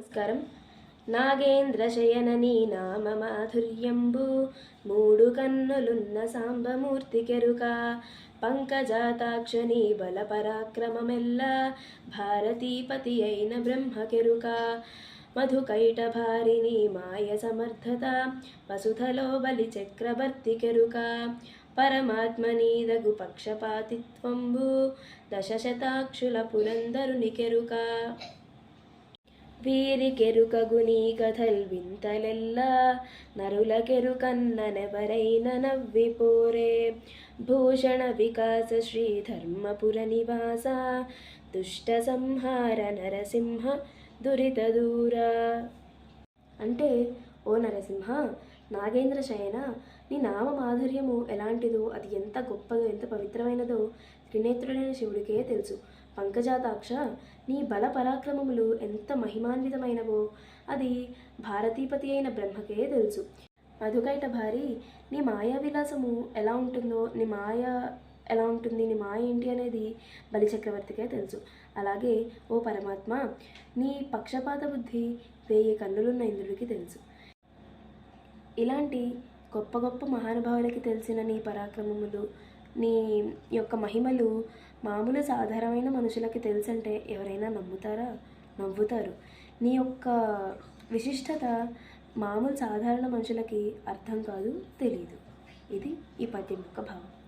నమస్కారం. నాగేంద్ర శయన నీ నామ మాధుర్యంబు మూడు కన్నులున్న సాంబమూర్తి కెరుక పంకజాతాక్షని బల పరాక్రమమెల్ల భారతీపతి అయిన బ్రహ్మ కెరుక. మధుకైట భారిని మాయ సమర్థత వసుధలో బలి చక్రవర్తి కెరుక. పరమాత్మనీదగు పక్షపాతిత్వంబు దశశతాక్షుల పురందరుని కెరుక. వీరికెరుకగుని కథల్ వింతలెల్లా నరులకెరుకన్ననెవరైన నవ్విపోరే. భూషణ వికాస శ్రీ ధర్మపుర నివాస దుష్ట సంహార నరసింహ దురిత దూరా. అంటే ఓ నరసింహ నాగేంద్ర శయన నీ నామ మాధుర్యము ఎలాంటిదో అది ఎంత గొప్పదో ఎంత పవిత్రమైనదో త్రినేత్రుడైన శివుడికే తెలుసు. పంకజాతాక్ష నీ బల పరాక్రమములు ఎంత మహిమాన్వితమైనవో అది భారతీపతి అయిన బ్రహ్మకే తెలుసు. మధుకైట భారీ నీ మాయా విలాసము ఎలా ఉంటుందో నీ మాయ ఎలా ఉంటుంది నీ మాయ ఏంటి అనేది బలిచక్రవర్తికే తెలుసు. అలాగే ఓ పరమాత్మ నీ పక్షపాత బుద్ధి వేయి కన్నులున్న ఇంద్రుడికి తెలుసు. ఇలాంటి గొప్ప గొప్ప మహానుభావులకి తెలిసిన నీ పరాక్రమములు నీ యొక్క మహిమలు మామూలు సాధారణమైన మనుషులకి తెలుసంటే ఎవరైనా నమ్ముతారా? నవ్వుతారు. నీ యొక్క విశిష్టత మామూలు సాధారణ మనుషులకి అర్థం కాదు తెలియదు ఇది ఈ పద్యం యొక్క భావం.